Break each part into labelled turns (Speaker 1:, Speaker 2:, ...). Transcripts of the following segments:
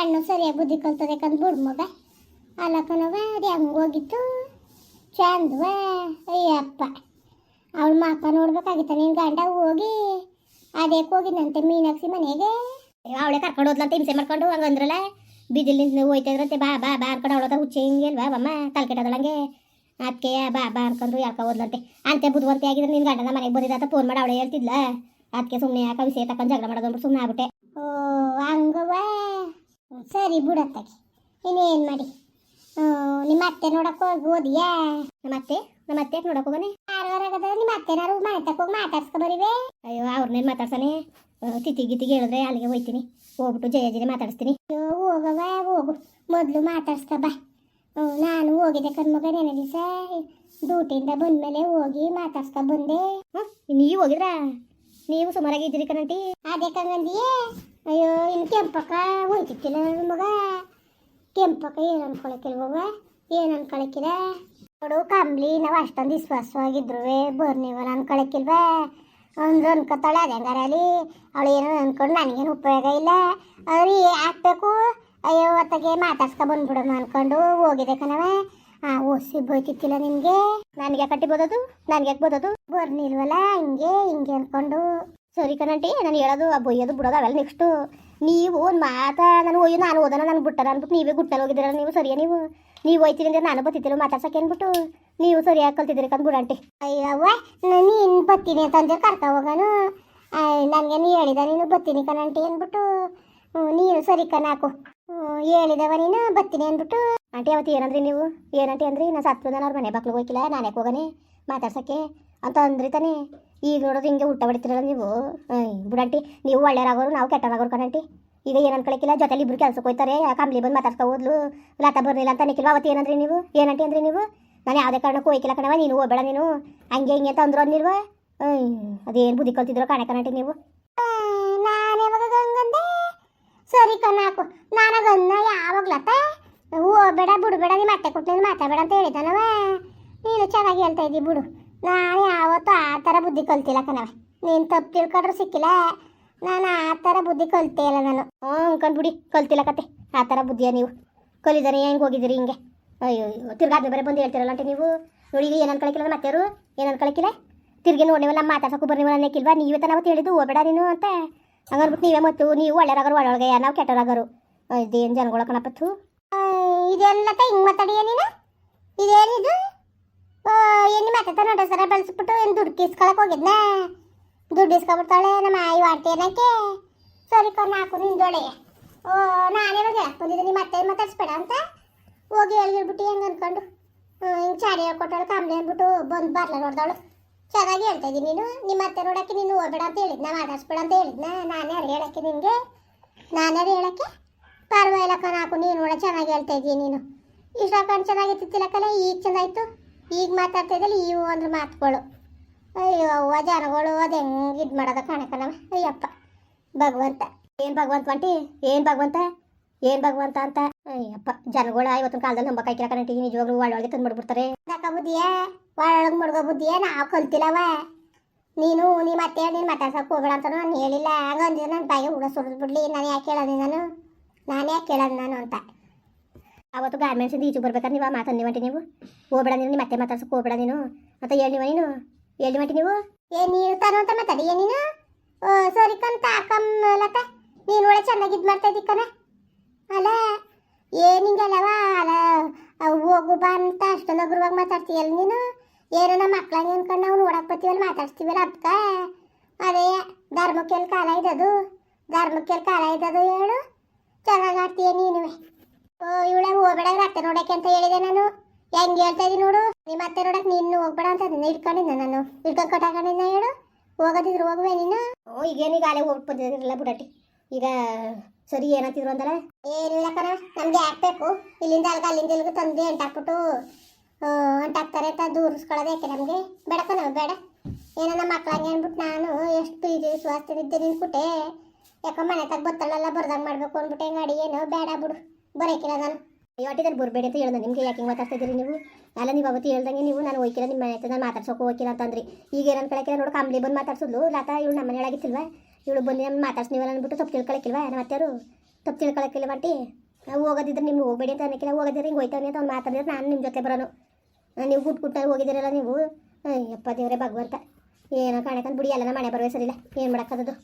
Speaker 1: ಗಂಡು ಸರಿಯಾಗಿ ಬುದ್ಧಿ ಕಲ್ತದೆ ಕಂದು ಬುಡ್ ಮಗ. ಅಲ್ಲಕ್ಕನವ ಅದು ಹೆಂಗೆ ಹೋಗಿತ್ತು. ಚಂದ್ವ, ಅಯ್ಯಪ್ಪ. ಅವಳು ಮಾಪ ನೋಡ್ಬೇಕಾಗಿತ್ತ. ನಿನ್ ಗಂಡ ಹೋಗಿ ಅದೇ ಹೋಗಿದ್ದಂತೆ ಮೀನಾಕ್ಷಿ ಮನೆಗೆ? ಅವಳೆ ಕರ್ಕೊಂಡು ಹೋದ್ಲಂತ, ಹಿಂಸೆ ಮಾಡ್ಕೊಂಡು ಹಂಗಂದ್ರಲ್ಲ ಬಿದಿಲಿಂದ ನಿಂತು ಹೋಯ್ತಿದ್ರಂತೆ ಬಾ ಬಾ ಬಾ ಅನ್ಕೊಂಡು ಅವಳದ ಹುಚ್ಚೆ ಹಿಂಗೆ ಅಲ್ವಾ ಅಮ್ಮ ತಲೆಕೆಟ್ಟದಳಂಗೆ ಅದಕ್ಕೆ ಬಾ ಬಾ ಅನ್ಕೊಂಡು ಯಾಕೆ ಹೋದ್ಲಂತೆ. ಅಂತೆ ಬುದ್ಧಿವಂತೆ ಆಗಿದ್ರೆ ನಿನ್ ಗಂಡನ ಮನೆಗೆ ಬಂದಿದ್ದ ಫೋನ್ ಮಾಡಿ, ಅವಳೆ ಹೇಳ್ತಿದ್ಲ. ಅದಕ್ಕೆ ಸುಮ್ಮನೆ ಯಾಕೆ ವಿಷಯ ತಕೊಂಡು ಜಗಳ ಮಾಡೋದು ಸುಮ್ಮನೆ ಆಗ್ಬಿಟ್ಟೆ. ಓ ಹಂಗವ ಸರಿ ಬಿಡತ್ತಾಗಿ ಇನ್ನೇನು ಮಾಡಿ? ನಿಮ್ಮ ಅತ್ತೆ ನೋಡಕ್ಕೆ ಹೋಗಿ ಓದಿಯಾ ನಮ್ಮ ಅತ್ತೆ? ನಮ್ಮ ಅತ್ತೆ ನೋಡಕ್ ಹೋಗನೆ? ಆರವರೆಗದ ನಿಮ್ಮ ಅತ್ತೆನಾರು ಮನೆ ತಕ್ಕ ಹೋಗಿ ಮಾತಾಡ್ಸ್ಕೊ ಬರೀವೆ. ಅಯ್ಯೋ ಅವ್ರನ್ನೇನು ಮಾತಾಡ್ಸಾನೆ. ತಿತಿ ಗಿತಿಗೆ ಹೇಳಿದ್ರೆ ಅಲ್ಲಿಗೆ ಹೋಯ್ತೀನಿ. ಹೋಗ್ಬಿಟ್ಟು ಜಯಜಿನೇ ಮಾತಾಡಿಸ್ತೀನಿ. ಅಯ್ಯೋ ಹೋಗವ ಹೋಗು. ಮೊದಲು ಮಾತಾಡ್ಸ್ಕ ಬಾ. ಹ್ಮ್, ನಾನು ಹೋಗಿದ್ದೆ ಕಣ್ಮಗ ನೆನೆ ದಿವಸ. ಡ್ಯೂಟಿಯಿಂದ ಬಂದ್ಮೇಲೆ ಹೋಗಿ ಮಾತಾಡ್ಸ್ಕೊ ಬಂದೆ. ನೀವು ಹೋಗಿದ್ರಾ? ನೀವು ಸುಮಾರಾಗಿದ್ದೀರಿ ಕಣಂಟಿ. ಅದೇ ಕಂಗಂದಿಯೇ ಅಯ್ಯೋ ಇನ್ನು ಕೆಂಪಕ್ಕ ಹೋಯ್ತಿತ್ತಿಲ್ಲ ನನ್ನ ಮಗ. ಕೆಂಪಕ್ಕ ಏನು ಅನ್ಕೊಳಕಿಲ್ವವ ಏನು ಅನ್ಕೊಳಕಿಲ್ಲ ನೋಡು ಕಂಬ್ಲಿ ನಾವು ಅಷ್ಟೊಂದು ವಿಶ್ವಾಸವಾಗಿದ್ರು ಬರ್ನಿವಲ್ಲ ಅನ್ಕೊಳಕಿಲ್ವಾ ಒಂದು ಅನ್ಕೋತಾಳೆ, ಅದೇ ಹಂಗಾರಲ್ಲಿ ಅವಳು ಏನೋ ಅನ್ಕೊಂಡು ನನಗೇನು ಉಪಯೋಗ ಇಲ್ಲ. ಅವ್ರು ಹಾಕ್ಬೇಕು ಅಯ್ಯೋ, ಅತ್ತಗೆ ಮಾತಾಡ್ಸ್ಕೊ ಬಂದ್ಬಿಡೋಣ ಅನ್ಕೊಂಡು ಹೋಗಿದೆ ಕಣವ ಆ, ಓಸಿ ಬೋಯ್ತಿತ್ತಿಲ್ಲ ನಿಮಗೆ ನನಗೆ? ಕಟ್ಟಿ ಬೋದದು ನನಗೆ ಬೋದದು? ಬರ್ನಿಲ್ವಲ್ಲ, ಹಿಂಗೆ ಹಿಂಗೆ ಅನ್ಕೊಂಡು. ಸರಿ ಕಣಂಟಿ ನಾನು ಹೇಳೋದು ಆ ಬೊಯ್ಯೋದು ಬಿಡೋದು ಅವೆಲ್ಲ ನೆಕ್ಸ್ಟು ನೀವು ಒಂದು ಮಾತಾ ನಾನು ಒಯ್ಯೋ ನಾನು ಓದೋಣ ನಾನು ಬಿಟ್ಟಾರ ಅಂದ್ಬಿಟ್ಟು ನೀವೇ ಗುಟ್ಟಲ್ಲಿ ಹೋಗಿದ್ದೀರ ನೀವು ಸರಿಯಾ ನೀವು? ನೀವು ಹೋಯ್ತೀರಿ ಅಂದ್ರೆ ನಾನು ಬರ್ತಿದ್ದೀರ ಮಾತಾಡ್ಸಕ್ಕೆ ಅಂದ್ಬಿಟ್ಟು ನೀವು ಸರಿಯಾಗಿ ಕಲ್ತಿದ್ದೀರಿ ಕಂದು ಬಿಡಂಟಿ ಅಯ್ಯವ್ವ ನೀನು ಬತ್ತೀನಿ ಅಂತಂದ್ರೆ ಕರ್ಕ ಹೋಗೋನು. ನನಗೆ ನೀ ಹೇಳಿದ ನೀನು ಬತ್ತೀನಿ ಕಣಂಟಿ ಅಂದ್ಬಿಟ್ಟು ನೀನು ಸರಿ ಕಣಾಕು ಹೇಳಿದವ ನೀನು ಬತ್ತೀನಿ ಅಂದ್ಬಿಟ್ಟು ಆಂಟಿ ಅವತ್ತು ಏನಂದ್ರಿ ನೀವು? ಏನಂಟಿ ಅಂದ್ರಿ? ನಾನು ಸತ್ತು ನಾನು ಅವ್ರ ಮನೆ ಬಾಕ್ಲಿಗೆ ಹೋಗಿಲ್ಲ ಯಾಕೆ ಹೋಗನೆ? ಮಾತಾಡ್ಸಕ್ಕೆ? ಅಂತ ಅಂದ್ರಿ ತಾನೇ. ಈಗ ನೋಡೋದು ಹಿಂಗೆ ಊಟ ಬಿಡ್ತೀರಲ್ಲ ನೀವು? ಬುಡಂಟಿ ನೀವು ಒಳ್ಳೆಯರಾಗೋರು, ನಾವು ಕೆಟ್ಟರಾಗೋರು ಕಣಂಟಿ ಈಗ ಏನು ಅನ್ಕೊಳಕಿಲ್ಲ, ಜೊತೆಲಿ ಇಬ್ರು ಕೆಲಸಕ್ಕೆ ಹೋಯ್ತಾರೆ ಕಂಬ್ಲಿ ಬಂದು ಮಾತಾಡ್ಕೊ ಹೋದ್ಲು, ಲತ ಬರ್ಲಿಲ್ಲ ಅಂತ ನಿಕ್ಕಿಲ್ವ ಅವತ್ತು? ಏನಂದ್ರಿ ನೀವು? ಏನಂಟಿ ಅಂದ್ರಿ ನೀವು? ನಾನು ಯಾವುದೇ ಕಾರಣಕ್ಕೂ ಹೋಯ್ಕಿಲ್ಲ ಕಣವ ನೀನು ಹೋಗ್ಬೇಡ ನೀನು. ಹಂಗೆ ಹಿಂಗೆ ಅಂತ ಅಂದ್ರು ಅಂದಿಲ್ವ ಅದೇನು ಬುದ್ಧಿ ಕಲ್ತಿದ್ರು ಕಾಣೆ ಕಣಂಟಿ ನೀವು. ನಾನು ಸರಿ ಕಣಾಕು ನಾನು ಗನ್ನ ಯಾವಾಗ್ಲತ್ತ ಹೋಗ್ಬೇಡ ಬಿಡ್ಬೇಡ ನೀ ಮತ್ತೆ ಕೊಟ್ಟು ಮಾತಾಡಬೇಡ ಅಂತ ಹೇಳಿದ್ದಾನವ ನೀನು ಚೆನ್ನಾಗಿ ಹೇಳ್ತಾ ಇದ್ದಿ, ಬಿಡು. ನಾನು ಯಾವತ್ತೂ ಆ ಥರ ಬುದ್ಧಿ ಕಲ್ತಿಲ್ಲ ಕಣವೆ ನೀನು ತಪ್ಪು ತಿಳ್ಕೊಂಡ್ರು ಸಿಕ್ಕಿಲ್ಲ. ನಾನು ಆ ಥರ ಬುದ್ಧಿ ಕಲ್ತೇ ಇಲ್ಲ ನಾನು. ಹ್ಞೂ ಅನ್ಕೊಂಡ್ಬಿಡಿ ಕಲ್ತಿಲ್ಲ ಕತೆ. ಆ ಥರ ಬುದ್ಧಿಯ ನೀವು. ಕಲಿದರೆ ಹೆಂಗೆ ಹೋಗಿದ್ದೀರಿ ಹಿಂಗೆ? ಅಯ್ಯೋ ತಿರ್ಗಾದ ಬೇರೆ ಬಂದು ಹೇಳ್ತೀರಲ್ಲ ಅಂತ ನೀವು. ನೋಡಿ ಏನು ಅನ್ಕೊಳಕಿಲ್ಲ ಮತ್ತೆಯವರು ಏನು ಅನ್ಕೊಳಕಿಲ್ಲ ತಿರ್ಗಿ ನೋಡಿವಲ್ಲ ಬರ್ರಿ ಬರ್ನಿವಲ್ಲ ಅನ್ನಕ್ಕಿಲ್ವಾ? ನೀವೇ ತಾನು ಹೇಳಿದ್ದು ಹೋಗ್ಬೇಡ ನೀನು ಅಂತ. ಹಂಗನ್ಬಿಟ್ಟು ನೀವೇ ಮತ್ತು ನೀವು ಒಳ್ಳೆಯರಾಗರು ಒಳಗೆ ನಾವು ಕೆಟ್ಟರಾಗರು ಇದೇನು ಜನಗಳ ಕಣಪತ್ತು ಇದೆಲ್ಲ ಹಿಂಗೆ ಮಾತಾಡಿಯ ನೀನು? ಇದೇನಿದು? ಎಲ್ಲಿ ಮಾತಾಡ್ತಾ ನೋಡ ಸರ, ಬೆಳೆಸ್ಬಿಟ್ಟು ಏನು ದುಡ್ಡು ಕಿಸ್ಕೊಳಕ್ ಹೋಗಿದ್ನ. ದುಡ್ಡು ಇಸ್ಕೊಬಿಡ್ತಾಳೆ ನಮ್ಮ ಆಯಿ ವಾಟಿ ಏನಕ್ಕೆ ಸರಿ ಕಣ್ಣು ಹಾಕು ನಿಂದೊಳೆ ಓ, ನಾನೇ ಹೇಳಕ್ ಬಂದಿದ್ದೆ ನಿಮ್ಮ ಅತ್ತೆ ಮಾತಾಡ್ಸ್ಬೇಡ ಅಂತ? ಹೋಗಿ ಹೇಳ್ಬಿಟ್ಟು ಹೆಂಗೆ ಅಂದ್ಕೊಂಡು ಹಿಂಗೆ ಚಾಡಿ ಹೇಳ್ಕೊಟ್ಟಾಳು ಕಾಮ್ಲಿ ಅಂದ್ಬಿಟ್ಟು ಬಂದು ಬರ್ಲ ನೋಡ್ದಾಳು ಚೆನ್ನಾಗಿ ಹೇಳ್ತಾ ಇದ್ದೀನಿ ನೀನು. ನಿಮ್ಮ ಅತ್ತೆ ನೋಡಕ್ಕೆ ನೀನು ಹೋಗ್ಬೇಡ ಅಂತ ಹೇಳಿದ್ನ ಮಾತಾಡ್ಸ್ಬೇಡ ಅಂತ ಹೇಳಿದ್ನ. ನಾನೇ ಯಾರು ಹೇಳಕ್ಕೆ ನಿನಗೆ ನಾನೇ ಹೇಳಕ್ಕೆ? ಪರವಾಗಿಲ್ಲ ಕಣ ನೀನು ನೋಡ, ಚೆನ್ನಾಗಿ ಹೇಳ್ತಾ ಇದ್ದೀನಿ ನೀನು. ಇಷ್ಟೊಂದು ಚೆನ್ನಾಗಿತ್ತಿಲ್ಲ ಕಲೆ ಈಗ ಚೆನ್ನಾಯ್ತು ಈಗ ಮಾತಾಡ್ತಾ ಇದ್ದಲ್ಲಿ ಇವು ಅಂದ್ರೆ ಮಾತುಗಳು. ಅಯ್ಯೋ, ಅವ್ವ, ಜನಗಳು ಅದು ಹೆಂಗೆ ಇದು ಮಾಡೋದ ಕಾಣಕನವ ಅಯ್ಯಪ್ಪ, ಭಗವಂತ. ಏನು ಭಗವಂತ ಅಂಟಿ ಏನು ಭಗವಂತ? ಏನು ಭಗವಂತ ಅಂತ? ಅಯ್ಯಪ್ಪ, ಜನಗಳು ಇವತ್ತಿನ ಕಾಲದಲ್ಲಿ ನಂಬಕ ಕೈ ಕಣಟಿ ನಿಜವಾಗ್ಲೂ ಒಳಗೆ ತಂದು ಮಾಡ್ಬಿಡ್ತಾರೆ. ಬುದ್ಧಿಯ? ಒಳಗೆ ಮುಡ್ಗೋ ಬುದ್ಧಿಯ? ನಾವು ಕಲ್ತಿಲ್ಲವ? ನೀನು, ನೀ ಮತ್ತೆ ನೀನು ಮಾತಾಡ್ಸಕ್ಕೆ ಹೋಗ್ಬೇಡ ಅಂತ ನಾನು ಹೇಳಿಲ್ಲ. ಹಂಗಂದ್ರೆ ನನ್ನ ಬಾಯಿಗೆ ಹುಡ ಸುರಿದ್ಬಿಡ್ಲಿ. ನಾನು ಯಾಕೆ ಹೇಳೋದು ನಾನು? ನಾನು ಯಾಕೆ ಕೇಳೋದು ನಾನು ಅಂತ. ಅವತ್ತು ಗಾರ್ಮೆಂಟ್ಸಿಂದ ಈಜು ಬರ್ಬೇಕಾದ್ರೆ ನೀವು ಮಾತಂದು ನೀವಂಟಿ ನೀವು? ಹೋಗ್ಬೇಡ ನೀನು ಮತ್ತೆ ಮಾತಾಡ್ಸಕ್ಕೆ ಹೋಗ್ಬೇಡ ನೀನು. ಮತ್ತೆ ಹೇಳಿ ನೀನು? ಹೇಳಿ ಮಟ್ಟಿ ನೀವು? ಏ ನೀರು ತಾನು ಅಂತ ಮಾತಾಡಿ ನೀನು? ಓ ಸರಿ ಕಂತ ಲತ. ನೀನು ಒಳ್ಳೆ ಚೆನ್ನಾಗಿ ಇದು ಮಾಡ್ತಾ ಇದ್ದಿ ಕಣ. ಅಲ್ಲ ಏನಿಂಗಲ್ಲವ ಅಲ್ಲ, ಅವ್ ಹೋಗು ಬಾ ಅಂತ ಅಷ್ಟೊಂದು ಅಗ್ರವಾಗಿ ಮಾತಾಡ್ತೀಯಲ್ಲ ನೀನು? ಏನೋ ನಮ್ಮ ಮಕ್ಕಳಂಗೆ ಅನ್ಕೊಂಡು ನಾವು ನೋಡಕ್ ಬರ್ತೀವಲ್ಲ, ಮಾತಾಡ್ಸ್ತೀವಲ್ಲ ಅದಕ್ಕ ಅದೇ, ಧರ್ಮಕ್ಕೆ ಕಾಲ ಇದ್ದದು? ಧರ್ಮಕ್ಕೆ ಕಾಲ ಇದ್ದದು ಹೇಳು? ಚೆನ್ನಾಗಿ ಆಡ್ತೀಯ ನೀನುವೆ. ಇವಳೆ ಹೋಗ್ಬೇಡ ಅತ್ತೆ ನೋಡಕ್ಕೆ ಅಂತ ಹೇಳಿದೆ ನಾನು. ಹೆಂಗೆ ಹೇಳ್ತಾ ಇದೀನಿ ನೋಡು. ನಿಮ್ಮ ಅತ್ತೆ ನೋಡಕ್ ನೀನು ಹೋಗ್ಬೇಡ ಅಂತ ಇಟ್ಕೊಂಡಿದ್ದೆ ನಾನು. ಇಟ್ಕೊಂಡು ಕಟ್ಟಾಕೊಂಡಿದ್ದ ಹೇಳು. ಹೋಗೋದಿದ್ರು ಹೋಗುವೆ ನೀನು. ಓ ಈಗೇನೀಗ ಅಲ್ಲೇ ಹೋಗಿ ಬಂದಿರಲಿಲ್ಲ ಬುಡಟಿ. ಈಗ ಸರಿ ಏನಂತಿದ್ರು ಅಂದಲ್ಲ ಏನಿಲ್ಲ ಕಣ. ನಮ್ಗೆ ಹಾಕ್ಬೇಕು ಇಲ್ಲಿಂದ ಅಲ್ಗ ಅಲ್ಲಿಂದ ಇಲ್ಲಿಗೂ ತಂದು ಎಂಟಾಕ್ಬಿಟ್ಟು ಅಂಟಾಕ್ತಾರೆ ಅಂತ ದೂರಿಸ್ಕೊಳ್ಳೋದು ಯಾಕೆ ನಮಗೆ? ಬೇಡಕ್ಕ ನಾವು ಬೇಡ. ಏನೋ ನಮ್ಮ ಮಕ್ಳಂಗೆ ಅಂದ್ಬಿಟ್ಟು ನಾನು ಎಷ್ಟು ಇದು ಸ್ವಾಸ್ಥ್ಯದಿದ್ದೆ ನಿಂತ್ಬಿಟ್ಟೆ ಯಾಕೋ ಮನೆ ತಗ ಬತ್ತಳೆಲ್ಲ ಬರ್ದಂಗೆ ಮಾಡಬೇಕು ಅಂದ್ಬಿಟ್ಟು ಹೆಂಗೆ ಏನೋ ಬೇಡ ಬಿಡು. ಬರೋಕಿಲ್ಲ ನಾನು. ಒಟ್ಟಿದಲ್ಲಿ ಬರಬೇಡಿ ಅಂತ ಹೇಳ್ದೆ. ನಿಮಗೆ ಯಾಕೆ ಹಿಂಗೆ ಮಾತಾಡ್ತಾ ಇದ್ದೀರಿ ನೀವು? ಅಲ್ಲ, ನೀವು ಅವತ್ತು ಹೇಳ್ದಂಗೆ ನೀವು ನಾನು ಹೋಯ್ಕಿಲ್ಲ, ನಿಮ್ಮ ಮನೆ ನಾನು ಮಾತಾಡ್ಸೋಕೆ ಹೋಗಿಲ್ಲ ಅಂತಂದ್ರಿ ಈಗ ಏನಂತ ಕೇಳಕ್ಕೆ ನೋಡು, ಕಾಮ್ಲಿ ಬಂದು ಮಾತಾಡ್ಸಿದ್ಲು. ಲಾತ, ಇವಳು ನಮ್ಮ ಮನೆ ಒಳಗಿತ್ತಿಲ್ವಾ ಇವಳು ಬಂದು ನಮ್ಮ ಮಾತಾಡ್ಸಿ ನೀವಲ್ಲ ಅಂದ್ಬಿಟ್ಟು ತಪ್ಪು ತಿಳ್ಕೊಳಕ್ಕಿಲ್ವ ನಮ್ಮ ಅತ್ತೆಯವರು? ತಪ್ಪು ತಿಳ್ಕೊಳಕ್ಕಿಲ್ಲ ಬಂಟಿ ನಾವು ಹೋಗೋದಿದ್ರೆ ನಿಮ್ಗೆ ಹೋಗ್ಬೇಡಿ ಅಂತ ಅನ್ನಕ್ಕಿಲ್ಲ ಹೋಗೋದಿದ್ರೆ ಹಿಂಗೆ ಹೋಯ್ತಾನೆ ಅಂತ ಅವ್ನು ಮಾತಾಡಿದ್ರೆ ನಾನು ನಿಮ್ಮ ಜೊತೆ ಬರೋನು. ನೀವು ಗುಟ್ ಗುಟ್ಟಾಗಿ ಹೋಗಿದ್ದೀರಲ್ಲ ನೀವು? ಅಯ್ಯಪ್ಪ ದೇವರೇ, ಭಗವಂತ. ಏನೋ ಕಾಣಕಂದ್ ಬಿಡಿ ಎಲ್ಲ ಮನೆ ಬರುವೆ ಸರಿಲ್ಲ ಏನು ಮಾಡೋಕ್ಕದು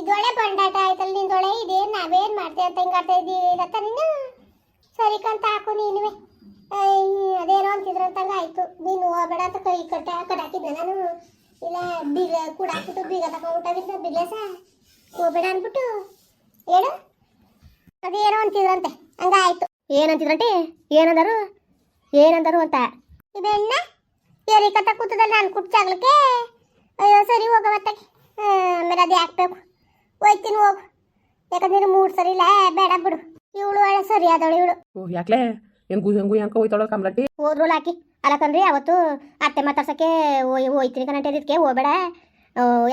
Speaker 1: ಇದೊಳೆ ಬಂಡಾಟ ಆಯ್ತಲ್ಲ ನಿಂದೊಳೆ. ಇದೇನು ನಾವೇನು ಮಾಡ್ತೇವೆ ಅಂತ ಹಿಂಗೆ ಆಡ್ತಾ ಇಲ್ಲ ನೀನು? ಸರಿ ಕಂತ ಹಾಕು ನೀನುವೆ ಅದೇನೋ ಅಂತಿದ್ರಂತಂಗ ಆಯ್ತು. ನೀನು ಹೋಗ್ಬೇಡ ಅಂತ ಕೈ ಕಟ್ಟ ಕಟ್ಟಾಕಿದ್ದೆ ನಾನು? ಇಲ್ಲ, ಬೀಗ ಕೂಡ ಹಾಕ್ಬಿಟ್ಟು ಬೀಗ ತಗೊಂಡ್ಬಿಟ್ಟಾಗಿದ್ದ ಬಿಗ್ಲೇಸ ಹೋಗ್ಬೇಡ ಅಂದ್ಬಿಟ್ಟು? ಹೇಳು. ಅದೇನೋ ಅಂತಿದ್ರಂತೆ. ಹಂಗ ಆಯ್ತು. ಏನಂತಿದ್ರಂತೆ? ಏನಂದರು? ಏನಂದರು ಅಂತ. ಇದೆಣ್ಣ ಕಟ್ಟ ಕೂತದಲ್ಲ ನಾನು ಕುಟ್ಟಾಗ್ಲಿಕ್ಕೆ ಅಯ್ಯೋ, ಸರಿ ಹೋಗವತ್ತಾಗೆ ಆಮೇಲೆ ಅದು ಹಾಕ್ಬೇಕು. ಹೋಯ್ತೀನಿ ಹೋಗು. ಯಾಕಂದ್ರೆ ಮೂರು ಸರಿ ಇಲ್ಲ, ಬೇಡ ಬಿಡು. ಇವಳು ಅಳ ಸರಿ ಆದಳು ಇವಳು.
Speaker 2: ಓ ಯಾಕ್ಲೆ? ಏನು ಗು ಹೆಂಗು ಹೆಂಗೆ ಹೋಯ್ತಾಳ ಕಮ್ಲಟ್ಟಿ?
Speaker 1: ಹೋದ್ರು ಹಾಕಿ. ಅಲ್ಲಕಂದ್ರಿ ಅವತ್ತು ಅತ್ತೆ ಮಾತಾಡ್ಸಕ್ಕೆ ಓಯ್ ಹೋಯ್ತೀನಿ ಕಣಂటే ಇದಕ್ಕೆ ಹೋಗ್ಬೇಡ.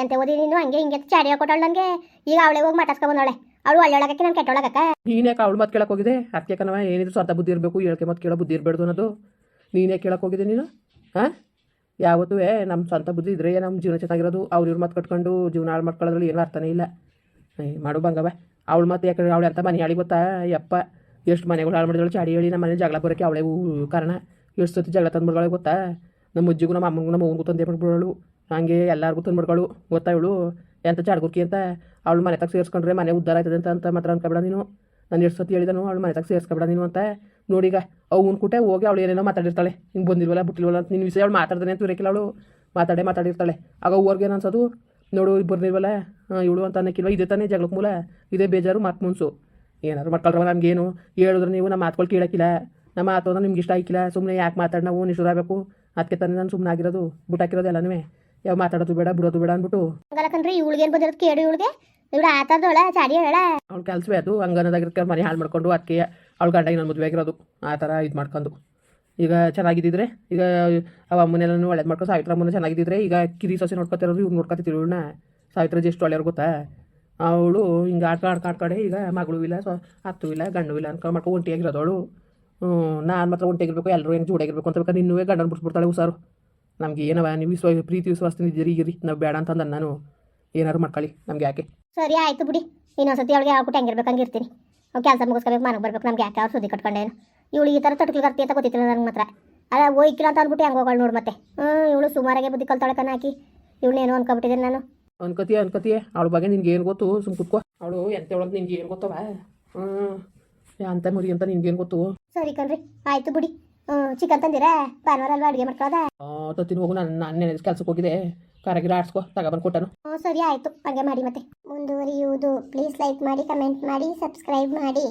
Speaker 1: ಎಂತ ಓದಿ ನೀನು? ಹಂಗೆ ಹಿಂಗೆ ಚಾಡಿ ಕೊಟ್ಟಳು ನನಗೆ ಈಗ ಅವಳೆ ಹೋಗಿ ಮಾತಾಡ್ಸ್ಕೊ ಬಂದವಳೆ. ಅವಳು ಒಳ್ಳೊಳಗಕ್ಕೆ ನಾನು ಕೆಟ್ಟೊಳಗಕ್ಕ
Speaker 2: ನೀನೇ ಅವಳು ಮತ್ತೆ ಕೇಳಕ್ ಹೋಗಿದೆ ಅತ್ತೆ ಕನವ ಏನಿದ್ರು ಸ್ವಂತ ಬುದ್ಧಿ ಇರಬೇಕು ಹೇಳ್ಕೆ ಮತ್ತೆ ಕೇಳೋ ಬುದ್ಧಿ ಇರಬೇಡ್ದು ಅನ್ನೋದು. ನೀನೇ ಕೇಳಕ್ ಹೋಗಿದೆ ನೀನು? ಹಾಂ? ಯಾವತ್ತೂ ನಮ್ಮ ಸ್ವಂತ ಬುದ್ಧಿ ಇದ್ರೆ ನಮ್ಮ ಜೀವನ ಚೆನ್ನಾಗಿರೋದು. ಅವ್ರು ಇವ್ರು ಮತ್ ಕಟ್ಕೊಂಡು ಜೀವನ ಹಾಳು ಮಾಡ್ಕೊಳ್ಳೋದ್ರಲ್ಲಿ ಏನೂ ಅರ್ಥನೇ ಇಲ್ಲ. ಮಾಡು ಬಂಗವ ಅವಳು ಮತ್ತೆ ಯಾಕಂದ್ರೆ ಅವಳು ಎಂಥ ಮನೆ ಹಾಳಿ ಗೊತ್ತಾ? ಯಪ್ಪ, ಎಷ್ಟು ಮನೆಗಳು ಹಾಳು ಮಾಡಿದಳು ಚಾಡಿ ಹೇಳಿ, ನಮ್ಮ ಮನೆ ಜಗಳ ಬರೋಕೆ ಅವಳೇ ಕಾರಣ. ಎಷ್ಟು ಸತಿ ಜಗಳ ತಂದು ಗೊತ್ತಾ? ನಮ್ಮ ಅಜ್ಜಿಗೂ, ನಮ್ಮ ಅಮ್ಮನಿಗೂ ನಮ್ಮ ಅವ್ನಿಗೂ ತಂದೆ ಬಿಡ್ಬಿಡೋಳು ಹಂಗೆ ಎಲ್ಲರಿಗೂ ತಂದು ಮಾಡ್ಕೊಳ್ಳು ಗೊತ್ತಾ ಇವಳು? ಎಂತ ಚಾಡ್ಗುರ್ಕಿ ಅಂತ? ಅವಳು ಮನೆ ತಗ ಸೇರಿಸ್ಕೊಂಡ್ರೆ ಮನೆ ಉದ್ದಾರ ಆಯ್ತದೆ ಅಂತ ಅಂತ ಮಾತ್ರ ಅನ್ಕೊಬೇಡ ನೀನು. ನಾನು ಎಷ್ಟು ಸತಿ ಹೇಳಿದನು ಅವಳು ಮನೆ ತಗ ಸೇರಿಸ್ಕೊಬೇಡ ನೀನು ಅಂತ. ನೋಡಿಗ ಅವ್ನ ಕೂಟೆ ಹೋಗಿ ಅವಳು ಏನೇನೋ ಮಾತಾಡಿರ್ತಾಳೆ. ಹಿಂಗೆ ಬಂದಿಲ್ವಲ್ಲ, ಬಿಟ್ಟಿಲ್ವಲ್ಲ ಅಂತ ನಿನ್ನ ವಿಷಯ ಅವಳು ಮಾತಾಡ್ತಾನೆ ಅಂತ ಇರೋಕಿಲ್ಲ ಅವಳು. ಮಾತಾಡೇ ಮಾತಾಡಿರ್ತಾಳೆ. ಆಗ ಊರಿಗೆ ಏನು ಅನ್ಸೋದು? ನೋಡು ಬರ್ನಿಲ್ವಲ್ಲ ಇವಳು ಅಂತ ಅನ್ನಕ್ಕಿಲ್ವ ಇದೇ ತಾನೇ ಜಗಳಕ್ಕೆ ಮೂಲ? ಇದೇ ಬೇಜಾರು ಮಾತು ಮುನ್ಸು. ಏನಾದ್ರು ಮಾಡ್ಕೊಳ್ರವ ನಮಗೇನು? ಹೇಳಿದ್ರೆ ನೀವು ನಮ್ಮ ಮಾತುಗಳು ಕೇಳಕ್ಕಿಲ್ಲ ನಮ್ಮ ಮಾತು ಅಂದ್ರೆ ನಿಮ್ಗೆ ಇಷ್ಟ ಆಯ್ಕಿಲ್ಲ ಸುಮ್ಮನೆ ಯಾಕೆ ಮಾತಾಡಿ ನಾವು? ನಿಷ್ಠುರಾಗಬೇಕು ಅದಕ್ಕೆ ತಾನೇ ನಾನು ಸುಮ್ಮನೆ ಆಗಿರೋದು. ಬಿಟ್ಟಾಕಿರೋದು ಎಲ್ಲನೂ ಯಾವ ಮಾತಾಡೋದು ಬೇಡ ಬಿಡೋದು ಬೇಡ ಅಂದ್ಬಿಟ್ಟು.
Speaker 1: ಹಂಗಲ್ಲಕಂದ್ರಿ ಇವಳಿಗೆ ಏನು ಬಂದಿರೋದು ಕೇಳಿ ಇವಳಿಗೆ. ಇವಳು ಆತದೊಳ ಚಾಡಿ ಹೇಳ
Speaker 2: ಅವ್ಳ ಕೆಲಸವೇ ಅದು. ಹಂಗನ್ನೋದಾಗಿರ್ತಾರೆ ಮನೆ ಹಾಳು ಮಾಡ್ಕೊಂಡು ಅದಕ್ಕೆ ಅವ್ಳ ಗಂಡ ಇನ್ನೊಂದು ಮದುವೆ ಆಗಿರೋದು. ಆ ಥರ ಇದು ಮಾಡ್ಕೊಂಡು. ಈಗ ಚೆನ್ನಾಗಿದ್ದಿದ್ರೆ ಈಗ ಅವ ಅಮ್ಮನೆಲ್ಲನೂ ಒಳ್ಳೇದು ಮಾಡ್ಕೊಂಡು ಮುಂದೆ ಚೆನ್ನಾಗಿದ್ದಿದ್ರೆ ಈಗ ಕಿರಿ ಸೊಸೆ ನೋಡ್ಕೊತಿರೋರು ಇವ್ರು ನೋಡ್ಕೊತಿದ್ರು ಇವಳನ್ನ ಸಾವಿತ್ರ ಎಷ್ಟು ಒಳ್ಳೆಯವ್ರು ಗೊತ್ತಾ? ಅವಳು ಹಿಂಗೆ ಆಡ್ಕೊ ಆಡ್ಕೊ ಆಡ್ಕಡೆ ಈಗ ಮಗಳು ಇಲ್ಲ ಸೊ ಹತ್ತು ಇಲ್ಲ, ಗಂಡು ಇಲ್ಲ ಅನ್ಕೊಂಡು ಮಾಡ್ಕೊಂಡು ಒಂಟಿಯಾಗಿರೋದು ಅವಳು. ನಾನು ಮಾತ್ರ ಒಂಟಿಯಾಗಿರ್ಬೇಕು ಎಲ್ಲರೂ ಏನು ಜೋಡಿಯಾಗಿರ್ಬೇಕು ಅಂತ ಬೇಕಾದ್ರೆ ಇನ್ನೂ ಗಂಡನ ಬಿಡ್ಸ್ಬಿಡ್ತಾಳೆ ಹುಷಾರು. ನಮ್ಗೆ ಏನವ, ನೀವು ವಿಶ್ವ, ಪ್ರೀತಿ ವಿಶ್ವಾಸದಿಂದ ಇದ್ದೀರಿ, ಇರಿ, ನಾವು ಬೇಡ ಅಂತಂದ ನಾನು. ಏನಾದ್ರು ಮಾಡ್ಕೊಳ್ಳಿ, ನಮ್ಗೆ ಯಾಕೆ?
Speaker 1: ಸರಿ, ಆಯ್ತು ಬಿಡಿ. ಇನ್ನೊಂದ್ಸತಿ ಅವಳಿಗೆ ಹೇಳ್ಬಿಟ್ಟು ಹೆಂಗಿರ್ಬೇಕು ಹಂಗಿರ್ತೀನಿ. ಅವ್ರು ಕೆಲಸ ಮುಗಿಸ್ಕೋಬೇಕು, ಮನೆಗೆ ಬರ್ಬೇಕು, ನಮ್ಗೆ ಯಾಕೆ ಅವ್ರು ಸುದ್ದಿ ಕಟ್ಕೊಂಡೇನು? ಇವಳು ಈ ಥರ ತಟ್ಕಲ್ ಕರ್ತಿ ಅಂತ ಗೊತ್ತಿತ್ತು ನನಗೆ ಮಾತ್ರ. ಅಲ್ಲ ಹೋಯ್ಕಿಲ್ಲ ಅಂತ ಅಂದ್ಬಿಟ್ಟು ಹೆಂಗೆ ಹೋಗೋಳು ನೋಡು ಮತ್ತೆ. ಹ್ಞೂ ಇವಳು ಸುಮಾರಾಗೆ ಬುದ್ಧಿ ಕಲ್ತಾಳೆ ಕಣ ಹಾಕಿ. ಇವಳನ್ನೇನು ಅನ್ಕೊಬಿಟ್ಟಿದ್ದೀನಿ ನಾನು.
Speaker 2: ಅನ್ಕತಿಯ ಅನ್ಕತಿಯ? ಅವಳ ಬಗ್ಗೆ ನಿನ್ಗೆ ಏನು ಗೊತ್ತು? ಸುಮ್ ಕುತ್ಕೋ. ಅವಳು ಎಂತ ಒಳಗೆ ನಿನ್ಗೆ ಏನು ಗೊತ್ತವ? ಹ್ಞೂ ಅಂತ ಮುರಿ ಅಂತ ನಿನ್ಗೆ ಏನು ಗೊತ್ತು?
Speaker 1: ಸರಿ ಕಣ್ರಿ ಆಯ್ತು ಬಿಡಿ. ಹ್ಞೂ ಚಿಕನ್ ತಂದಿರಾ? ಭಾನುವಾರ ಅಲ್ವಾ ಅಡುಗೆ ಮಾಡ್ಕೊಳ್ಳೋದ?
Speaker 2: ತತ್ತಿನ ಹೋಗು ನಾನು ನಾನು ನೆನೆ ಕೆಲ್ಸಕ್ಕೆ ಹೋಗಿದೆ ಕಾರಾಗಿರ ಆಡ್ಸ್ಕೊ ತಗೊಬಂದು ಕೊಟ್ಟನು.
Speaker 1: ಹ್ಞೂ ಸರಿ ಆಯಿತು ಹಾಗೆ ಮಾಡಿ ಮತ್ತೆ. ಮುಂದುವರಿಯುವುದು. ಪ್ಲೀಸ್ ಲೈಕ್ ಮಾಡಿ ಕಮೆಂಟ್ ಮಾಡಿ ಸಬ್ಸ್ಕ್ರೈಬ್ ಮಾಡಿ.